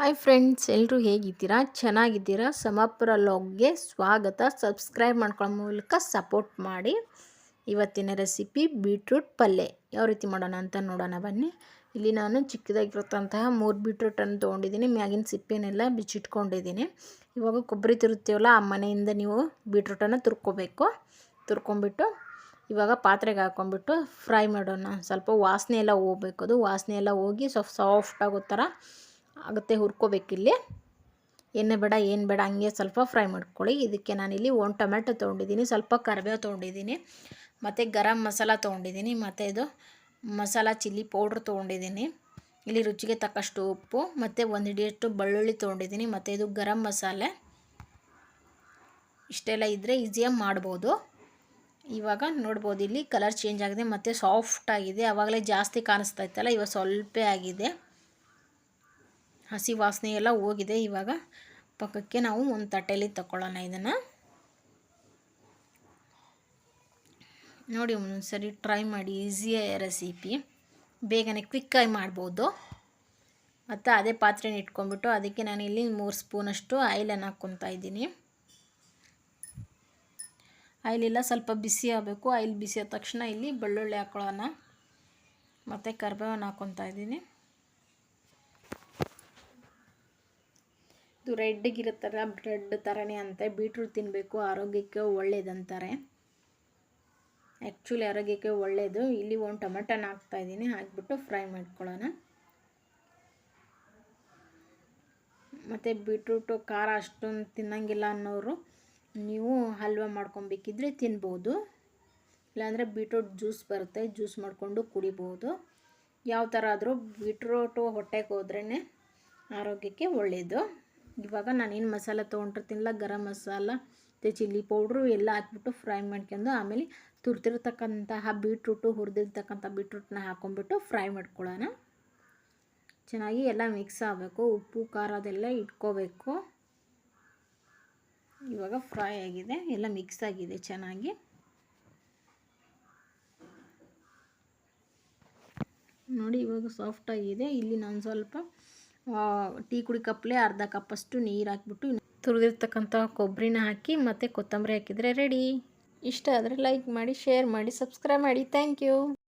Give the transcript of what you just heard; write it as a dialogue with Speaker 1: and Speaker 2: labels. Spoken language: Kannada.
Speaker 1: ಹಾಯ್ ಫ್ರೆಂಡ್ಸ್ ಎಲ್ಲರೂ ಹೇಗಿದ್ದೀರಾ? ಚೆನ್ನಾಗಿದ್ದೀರಾ? ಸಮಪುರ ಲಾಗ್ಗೆ ಸ್ವಾಗತ. ಸಬ್ಸ್ಕ್ರೈಬ್ ಮಾಡ್ಕೊಳ್ಳೋ ಮೂಲಕ ಸಪೋರ್ಟ್ ಮಾಡಿ. ಇವತ್ತಿನ ರೆಸಿಪಿ ಬೀಟ್ರೂಟ್ ಪಲ್ಯ ಯಾವ ರೀತಿ ಮಾಡೋಣ ಅಂತ ನೋಡೋಣ ಬನ್ನಿ. ಇಲ್ಲಿ ನಾನು ಚಿಕ್ಕದಾಗಿರುತ್ತಂತಹ ಮೂರು ಬೀಟ್ರೂಟನ್ನು ತೊಗೊಂಡಿದ್ದೀನಿ. ಮ್ಯಾಗಿನ ಸಿಪ್ಪೆನೆಲ್ಲ ಬಿಚ್ಚಿಟ್ಕೊಂಡಿದ್ದೀನಿ. ಇವಾಗ ಕೊಬ್ಬರಿ ತಿರುತ್ತೀವಲ್ಲ ಆ ಮನೆಯಿಂದ ನೀವು ಬೀಟ್ರೂಟನ್ನು ತುರ್ಕೋಬೇಕು. ತುರ್ಕೊಂಬಿಟ್ಟು ಇವಾಗ ಪಾತ್ರೆಗೆ ಹಾಕ್ಕೊಂಬಿಟ್ಟು ಫ್ರೈ ಮಾಡೋಣ. ಸ್ವಲ್ಪ ವಾಸನೆ ಎಲ್ಲ ಹೋಗ್ಬೇಕು. ಅದು ವಾಸನೆ ಎಲ್ಲ ಹೋಗಿ ಸ್ವಲ್ಪ ಸಾಫ್ಟ್ ಆಗೋ ಥರ ಆಗುತ್ತೆ ಹುರ್ಕೋಬೇಕಿಲ್ಲಿ ಎಣ್ಣೆ ಬೇಡ, ಏನು ಬೇಡ, ಹಂಗೆ ಸ್ವಲ್ಪ ಫ್ರೈ ಮಾಡ್ಕೊಳ್ಳಿ. ಇದಕ್ಕೆ ನಾನಿಲ್ಲಿ ಒಂದು ಟೊಮೆಟೊ ತೊಗೊಂಡಿದ್ದೀನಿ. ಸ್ವಲ್ಪ ಕರಿಬೇವು ತೊಗೊಂಡಿದ್ದೀನಿ. ಮತ್ತು ಗರಂ ಮಸಾಲ ತೊಗೊಂಡಿದ್ದೀನಿ. ಮತ್ತು ಇದು ಮಸಾಲ ಚಿಲ್ಲಿ ಪೌಡ್ರ್ ತೊಗೊಂಡಿದ್ದೀನಿ. ಇಲ್ಲಿ ರುಚಿಗೆ ತಕ್ಕಷ್ಟು ಉಪ್ಪು, ಮತ್ತು ಒಂದು ಹಿಡಿಯಷ್ಟು ಬೆಳ್ಳುಳ್ಳಿ ತೊಗೊಂಡಿದ್ದೀನಿ. ಮತ್ತು ಇದು ಗರಂ ಮಸಾಲೆ. ಇಷ್ಟೆಲ್ಲ ಇದ್ದರೆ ಈಸಿಯಾಗಿ ಮಾಡ್ಬೋದು. ಇವಾಗ ನೋಡ್ಬೋದು ಇಲ್ಲಿ ಕಲರ್ ಚೇಂಜ್ ಆಗಿದೆ. ಮತ್ತು ಸಾಫ್ಟ್ ಆಗಿದೆ. ಆವಾಗಲೇ ಜಾಸ್ತಿ ಕಾಣಿಸ್ತಾ ಇತ್ತಲ್ಲ, ಇವಾಗ ಸ್ವಲ್ಪ ಆಗಿದೆ. ಹಸಿ ವಾಸನೆ ಎಲ್ಲ ಹೋಗಿದೆ. ಇವಾಗ ಪಕ್ಕಕ್ಕೆ ನಾವು ಒಂದು ತಟ್ಟೆಯಲ್ಲಿ ತಗೊಳ್ಳೋಣ ಇದನ್ನು. ನೋಡಿ ಒಂದ್ಸರಿ ಟ್ರೈ ಮಾಡಿ ಈಸಿಯ ರೆಸಿಪಿ ಬೇಗನೆ ಕ್ವಿಕ್ಕಾಗಿ ಮಾಡ್ಬೋದು. ಮತ್ತು ಅದೇ ಪಾತ್ರೆನ ಇಟ್ಕೊಂಡ್ಬಿಟ್ಟು ಅದಕ್ಕೆ ನಾನು ಇಲ್ಲಿ ಮೂರು ಸ್ಪೂನಷ್ಟು ಆಯಿಲನ್ನು ಹಾಕ್ಕೊತಾ ಇದ್ದೀನಿ. ಆಯಿಲೆಲ್ಲ ಸ್ವಲ್ಪ ಬಿಸಿ ಆಗಬೇಕು. ಆಯಿಲ್ ಬಿಸಿ ಆದ ತಕ್ಷಣ ಇಲ್ಲಿ ಬೆಳ್ಳುಳ್ಳಿ ಹಾಕ್ಕೊಳ್ಳೋಣ ಮತ್ತು ಕರ್ಬೇವನ್ನು ಹಾಕ್ಕೊತಾ ಇದ್ದೀನಿ. ಇದು ರೆಡ್ಗಿರುತ್ತಲ್ಲ ಬ್ರೆಡ್ ಥರನೇ ಅಂತೆ. ಬೀಟ್ರೂಟ್ ತಿನ್ನಬೇಕು ಆರೋಗ್ಯಕ್ಕೆ ಒಳ್ಳೇದಂತಾರೆ. ಆ್ಯಕ್ಚುಲಿ ಆರೋಗ್ಯಕ್ಕೆ ಒಳ್ಳೆಯದು ಇಲ್ಲಿ ಒಂದು ಟೊಮಟೋನ ಹಾಕ್ತಾ ಇದ್ದೀನಿ. ಹಾಕಿಬಿಟ್ಟು ಫ್ರೈ ಮಾಡ್ಕೊಳ್ಳೋಣ. ಮತ್ತು ಬೀಟ್ರೂಟು, ಖಾರ ಅಷ್ಟೊಂದು ತಿನ್ನಂಗಿಲ್ಲ ಅನ್ನೋರು ನೀವು ಹಲ್ವ ಮಾಡ್ಕೊಬೇಕಿದ್ರೆ ತಿನ್ಬೋದು. ಇಲ್ಲಾಂದರೆ ಬೀಟ್ರೂಟ್ ಜ್ಯೂಸ್ ಬರುತ್ತೆ, ಜ್ಯೂಸ್ ಮಾಡಿಕೊಂಡು ಕುಡಿಬೋದು. ಯಾವ ಥರ ಆದರೂ ಬೀಟ್ರೂಟು ಹೊಟ್ಟೆಗೆ ಹೋದ್ರೇ ಆರೋಗ್ಯಕ್ಕೆ ಒಳ್ಳೆಯದು ಇವಾಗ ನಾನೇನು ಮಸಾಲೆ ತೊಗೊಂಡಿರ್ತೀನಲ್ಲ, ಗರಂ ಮಸಾಲ, ಮತ್ತು ಚಿಲ್ಲಿ ಪೌಡ್ರು ಎಲ್ಲ ಹಾಕ್ಬಿಟ್ಟು ಫ್ರೈ ಮಾಡ್ಕೊಂಡು ಆಮೇಲೆ ತುರ್ತಿರ್ತಕ್ಕಂತಹ ಬೀಟ್ರೂಟು ಹುರಿದಿರ್ತಕ್ಕಂಥ ಬೀಟ್ರೂಟ್ನ ಹಾಕೊಂಡ್ಬಿಟ್ಟು ಫ್ರೈ ಮಾಡ್ಕೊಳ್ಳೋಣ. ಚೆನ್ನಾಗಿ ಎಲ್ಲ ಮಿಕ್ಸ್ ಆಗಬೇಕು, ಉಪ್ಪು, ಖಾರ ಅದೆಲ್ಲ ಇಟ್ಕೋಬೇಕು. ಇವಾಗ ಫ್ರೈ ಆಗಿದೆ, ಎಲ್ಲ ಮಿಕ್ಸ್ ಆಗಿದೆ ಚೆನ್ನಾಗಿ. ನೋಡಿ ಇವಾಗ ಸಾಫ್ಟ್ ಆಗಿದೆ, ಇಲ್ಲಿ ನಾನು ಸ್ವಲ್ಪ ಟೀ ಕುಡಿ ಕಪ್ಲೆ ಅರ್ಧ ಕಪ್ಪಷ್ಟು ನೀರು ಹಾಕ್ಬಿಟ್ಟು ತುರಿದಿರ್ತಕ್ಕಂಥ ಕೊಬ್ಬರಿನ ಹಾಕಿ ಮತ್ತು ಕೊತ್ತಂಬರಿ ಹಾಕಿದರೆ ರೆಡಿ ಇಷ್ಟ ಆದರೆ ಲೈಕ್ ಮಾಡಿ ಶೇರ್ ಮಾಡಿ ಸಬ್ಸ್ಕ್ರೈಬ್ ಮಾಡಿ. Thank you